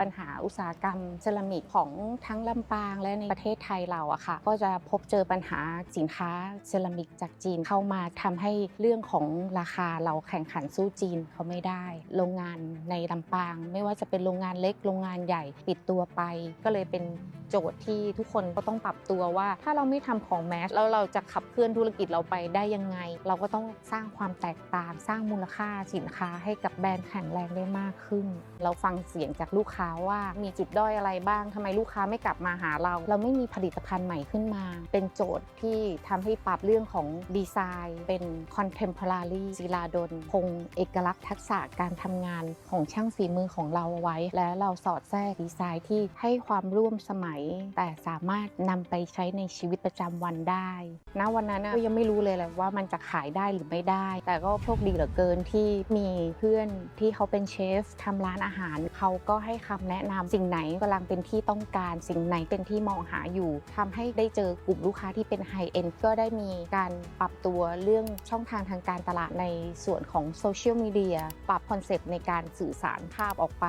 ปัญหาอุตสาหกรรมเซรามิกของทั้งลำปางและในประเทศไทยเราอะค่ะ ก็จะพบเจอปัญหาสินค้าเซรามิกจากจีนเข้ามาทำให้เรื่องของราคาเราแข่งขันสู้จีนเขาไม่ได้ โรงงานในลำปาง ไม่ว่าจะเป็นโรงงานเล็ก โรงงานใหญ่ปิดตัวไป ก็เลยเป็นโจทย์ที่ทุกคนก็ต้องปรับตัวว่า ถ้าเราไม่ทำของแมสแล้วเราจะขับเคลื่อนธุรกิจเราไปได้ยังไง เราก็ต้องสร้างความแตกต่าง สร้างมูลค่าสินค้าให้กับแบรนด์แข็งแรงได้มากขึ้น เราฟังเสียงจากลูกค้าว่ามีจุดด้อยอะไรบ้างทำไมลูกค้าไม่กลับมาหาเรา เราไม่มีผลิตภัณฑ์ใหม่ขึ้นมา เป็นโจทย์ที่ทำให้ปรับเรื่องของดีไซน์ เป็น contemporary ศิลาดลคงเอกลักษณ์ทักษะการทำงานของช่างฝีมือของเราไว้ และเราสอดแทรกดีไซน์ที่ให้ความร่วมสมัย แต่สามารถนำไปใช้ในชีวิตประจำวันได้ณวันนั้นก็ยังไม่รู้เลยแหละว่ามันจะขายได้หรือไม่ได้ แต่ก็โชคดีเหลือเกินที่มีเพื่อนที่เขาเป็นเชฟทำร้านอาหารเขาก็ให้คำแนะนำสิ่งไหนกำลังเป็นที่ต้องการสิ่งไหนเป็นที่มองหาอยู่ทำให้ได้เจอกลุ่มลูกค้าที่เป็นไฮเอ็นก็ได้มีการปรับตัวเรื่องช่องทางทางการตลาดในส่วนของโซเชียลมีเดียปรับคอนเซปต์ในการสื่อสารภาพออกไป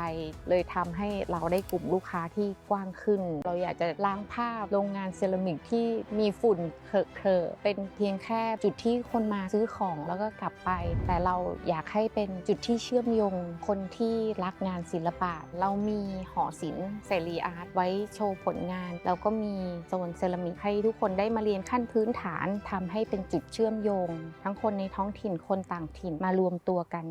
เลยทำให้เราได้กลุ่มลูกค้าที่กว้างขึ้น เราอยากจะล้างภาพโรงงานเซรามิกที่มีฝุ่นเคอะเคอะเป็นเพียงแค่จุดที่คนมาซื้อของแล้วก็กลับไป แต่เราอยากให้เป็นจุดที่เชื่อมโยงคนที่รักงานศิลปะ เรามีมีหอศิลป์เสรีอาร์ตไว้โชว์ผลงาน แล้วก็มีโซนเซรามิกให้ทุกคนได้มาเรียนขั้นพื้นฐานทำให้เป็นจุดเชื่อมโยง ทั้งคนในท้องถิ่นคนต่างถิ่นมารวมตัวกัน